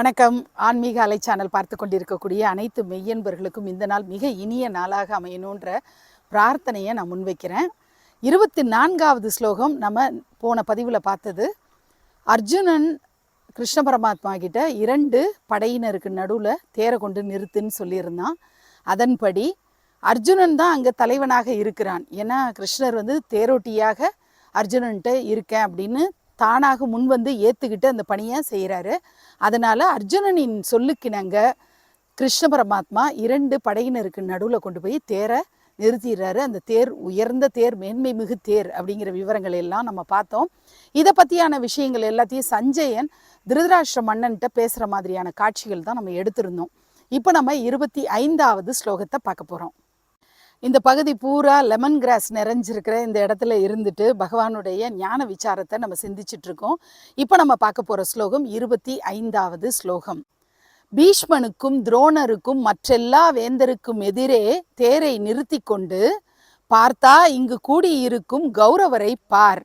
வணக்கம். ஆன்மீக அலை சேனல் பார்த்து கொண்டிருக்கக்கூடிய அனைத்து மெய்யன்பர்களுக்கும் இந்த நாள் மிக இனிய நாளாக அமையணுன்ற பிரார்த்தனையை நான் முன்வைக்கிறேன். இருபத்தி நான்காவது ஸ்லோகம் நம்ம போன பதிவில் பார்த்தது. அர்ஜுனன் கிருஷ்ண பரமாத்மா கிட்ட இரண்டு படையினருக்கு நடுவில் தேரை கொண்டு நிறுத்துன்னு சொல்லியிருந்தான். அதன்படி அர்ஜுனன் தான் அங்கே தலைவனாக இருக்கிறான். ஏன்னா கிருஷ்ணர் வந்து தேரோட்டியாக அர்ஜுனன்ட்ட இருக்கேன் அப்படின்னு தானாக முன் வந்து ஏற்றுக்கிட்டு அந்த பணியை செய்கிறாரு அதனால் அர்ஜுனனின் சொல்லுக்கிணங்க கிருஷ்ண பரமாத்மா இரண்டு படையினருக்கு நடுவில் கொண்டு போய் தேரை நிறுத்திடுறாரு. அந்த தேர் உயர்ந்த தேர் மேன்மை மிகு தேர் அப்படிங்கிற விவரங்கள் எல்லாம் நம்ம பார்த்தோம். இதை பற்றியான விஷயங்கள் எல்லாத்தையும் சஞ்சயன் திருதராஷ்டிர மன்னன்கிட்ட பேசுகிற மாதிரியான காட்சிகள் தான் நம்ம எடுத்திருந்தோம். இப்போ நம்ம இருபத்தி ஐந்தாவது ஸ்லோகத்தை பார்க்க போகிறோம் இந்த பகுதி பூரா லெமன் கிராஸ் நிறைஞ்சிருக்கிற இந்த இடத்துல இருந்துட்டு பகவானுடைய ஞான விசாரத்தை நம்ம சிந்திச்சிட்டு இருக்கோம். இப்போ நம்ம பார்க்க போகிற ஸ்லோகம் இருபத்தி ஐந்தாவது ஸ்லோகம். பீஷ்மனுக்கும் துரோணருக்கும் மற்றெல்லா வேந்தருக்கும் எதிரே தேரை நிறுத்தி கொண்டு பார்த்தா இங்கு கூடியிருக்கும் கௌரவரை பார்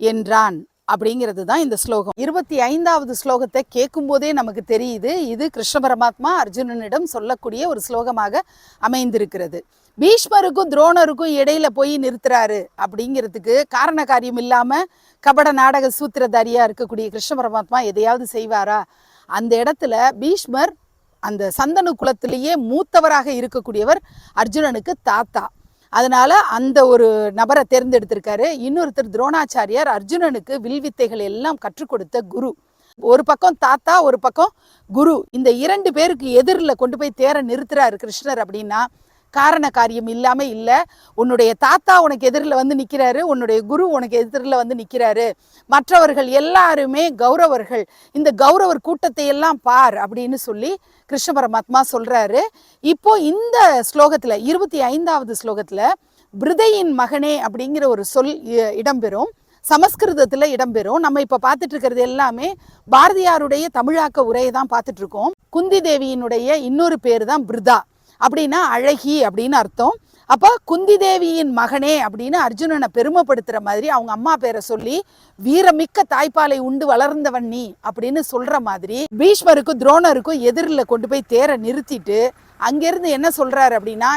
என்றான். அப்படிங்கிறது தான் இந்த ஸ்லோகம். இருபத்தி ஐந்தாவது ஸ்லோகத்தை கேட்கும் போதே நமக்கு தெரியுது இது கிருஷ்ண பரமாத்மா அர்ஜுனனிடம் சொல்லக்கூடிய ஒரு ஸ்லோகமாக அமைந்திருக்கிறது. பீஷ்மருக்கும் துரோணருக்கும் இடையில போய் நிறுத்துறாரு. அப்படிங்கிறதுக்கு காரண காரியம் இல்லாம கபட நாடக சூத்திரதாரியா இருக்கக்கூடிய கிருஷ்ண பரமாத்மா எதையாவது செய்வாரா? அந்த இடத்துல பீஷ்மர் அந்த சந்தனு குலத்திலேயே மூத்தவராக இருக்கக்கூடியவர் அர்ஜுனனுக்கு தாத்தா. அதனால அந்த ஒரு நபரை தேர்ந்தெடுத்திருக்காரு. இன்னொருத்தர் துரோணாச்சாரியார் அர்ஜுனனுக்கு வில்வித்தைகள் எல்லாம் கற்றுக் கொடுத்த குரு. ஒரு பக்கம் தாத்தா ஒரு பக்கம் குரு. இந்த இரண்டு பேருக்கு எதிரில் கொண்டு போய் தேர நிறுத்துறாரு கிருஷ்ணர் அப்படின்னா காரண காரியம் இல்லாமல் இல்லை. உன்னுடைய தாத்தா உனக்கு எதிரில் வந்து நிற்கிறாரு உன்னுடைய குரு உனக்கு எதிரில் வந்து நிற்கிறாரு மற்றவர்கள் எல்லாருமே கௌரவர்கள். இந்த கௌரவர் கூட்டத்தை எல்லாம் பார் அப்படின்னு சொல்லி கிருஷ்ண பரமாத்மா சொல்கிறாரு இப்போ இந்த ஸ்லோகத்தில் இருபத்தி ஐந்தாவது ஸ்லோகத்தில் பிருதையின் மகனே அப்படிங்கிற ஒரு சொல் இ- இடம்பெறும். சமஸ்கிருதத்தில் இடம்பெறும். நம்ம இப்போ பார்த்துட்டு இருக்கிறது எல்லாமே பாரதியாருடைய தமிழாக்க உரையை தான் பார்த்துட்டு இருக்கோம் குந்தி தேவியினுடைய இன்னொரு பேர் தான் பிருதா அப்படின்னா அழகி அப்படின்னு அர்த்தம். அப்ப குந்தி தேவியின் மகனே அப்படின்னு அர்ஜுனனை பெருமைப்படுத்துற மாதிரி அவங்க அம்மா பேரை சொல்லி வீரமிக்க தாய்ப்பாலை உண்டு வளர்ந்தவன் நீ அப்படின்னு சொல்ற மாதிரி பீஷ்மருக்கும் துரோணருக்கும் எதிரில் கொண்டு போய் தேரை நிறுத்திட்டு அங்கேருந்து என்ன சொல்றாரு அப்படின்னா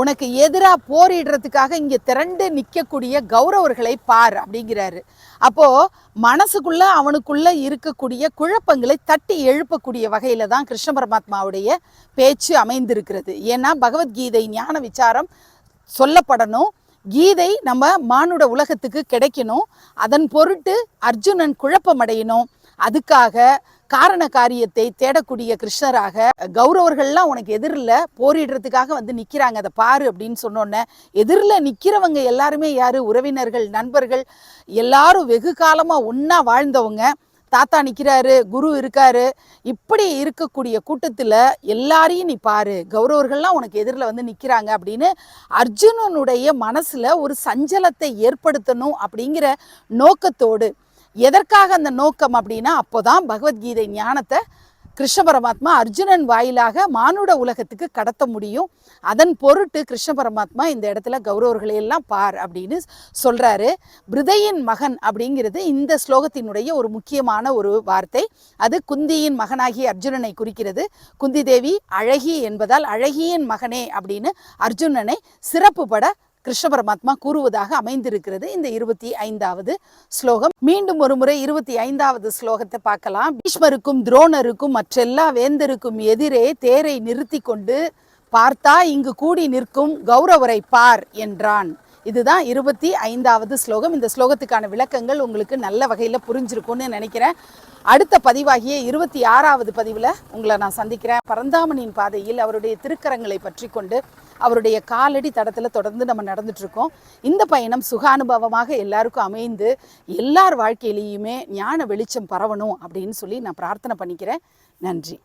உனக்கு எதிராக போரிடுறதுக்காக இங்கே திரண்டு நிற்கக்கூடிய கௌரவர்களை பார் அப்படிங்கிறாரு. அப்போது மனசுக்குள்ளே அவனுக்குள்ளே இருக்கக்கூடிய குழப்பங்களை தட்டி எழுப்பக்கூடிய வகையில் தான் கிருஷ்ண பரமாத்மாவுடைய பேச்சு அமைந்திருக்கிறது. ஏன்னா பகவத்கீதை ஞான விசாரம் சொல்லப்படணும். கீதை நம்ம மானுட உலகத்துக்கு கிடைக்கணும். அதன் பொருட்டு அர்ஜுனன் குழப்பமடையணும். அதுக்காக காரண காரியத்தை தேடக்கூடிய கிருஷ்ணராக கௌரவர்கள்லாம் உனக்கு எதிரில் போரிடுறதுக்காக வந்து நிற்கிறாங்க அதை பாரு அப்படின்னு சொன்னோன்னே எதிரில் நிற்கிறவங்க எல்லாருமே யாரு? உறவினர்கள் நண்பர்கள் எல்லாரும் வெகு காலமாக ஒன்றா வாழ்ந்தவங்க. தாத்தா நிற்கிறாரு குரு இருக்காரு. இப்படி இருக்கக்கூடிய கூட்டத்தில் எல்லாரையும் நீ பாரு. கௌரவர்கள்லாம் உனக்கு எதிரில் வந்து நிற்கிறாங்க அப்படின்னு அர்ஜுனனுடைய மனசில் ஒரு சஞ்சலத்தை ஏற்படுத்தணும் அப்படிங்கிற நோக்கத்தோடு எதற்காக அந்த நோக்கம் அப்படின்னா அப்போதான் பகவத்கீதை ஞானத்தை கிருஷ்ண பரமாத்மா அர்ஜுனன் வாயிலாக மானுட உலகத்துக்கு கடத்த முடியும். அதன் பொருட்டு கிருஷ்ண பரமாத்மா இந்த இடத்துல கௌரவர்களையெல்லாம் பார் அப்படின்னு சொல்கிறாரு பிருதையின் மகன் அப்படிங்கிறது இந்த ஸ்லோகத்தினுடைய ஒரு முக்கியமான ஒரு வார்த்தை. அது குந்தியின் மகனாகிய அர்ஜுனனை குறிக்கிறது. குந்தி தேவி அழகி என்பதால் அழகியின் மகனே அப்படின்னு அர்ஜுனனை சிறப்புபட கிருஷ்ண பரமாத்மா கூறுவதாக அமைந்திருக்கிறது. இந்த இருபத்தி ஐந்தாவது ஸ்லோகம். மீண்டும் ஒரு முறை இருபத்தி ஐந்தாவது ஸ்லோகத்தை பார்க்கலாம். பீஷ்மருக்கும் துரோணருக்கும் மற்றெல்லா வேந்தருக்கும் எதிரே தேரை நிறுத்தி கொண்டு பார்த்தா இங்கு கூடி நிற்கும் கௌரவரை பார் என்றான். இதுதான் இருபத்தி ஐந்தாவது ஸ்லோகம். இந்த ஸ்லோகத்துக்கான விளக்கங்கள் உங்களுக்கு நல்ல வகையில் புரிஞ்சிருக்கும்னு நினைக்கிறேன். அடுத்த பதிவாகிய இருபத்தி ஆறாவது பதிவில் உங்களை நான் சந்திக்கிறேன். பரந்தாமனின் பாதையில் அவருடைய திருக்கரங்களை பற்றி கொண்டு அவருடைய காலடி தடத்தில் தொடர்ந்து நம்ம நடந்துட்டுருக்கோம் இந்த பயணம் சுகானுபவமாக எல்லாருக்கும் அமைந்து எல்லார் வாழ்க்கையிலையுமே ஞான வெளிச்சம் பரவணும் அப்படின்னு சொல்லி நான் பிரார்த்தனை பண்ணிக்கிறேன். நன்றி.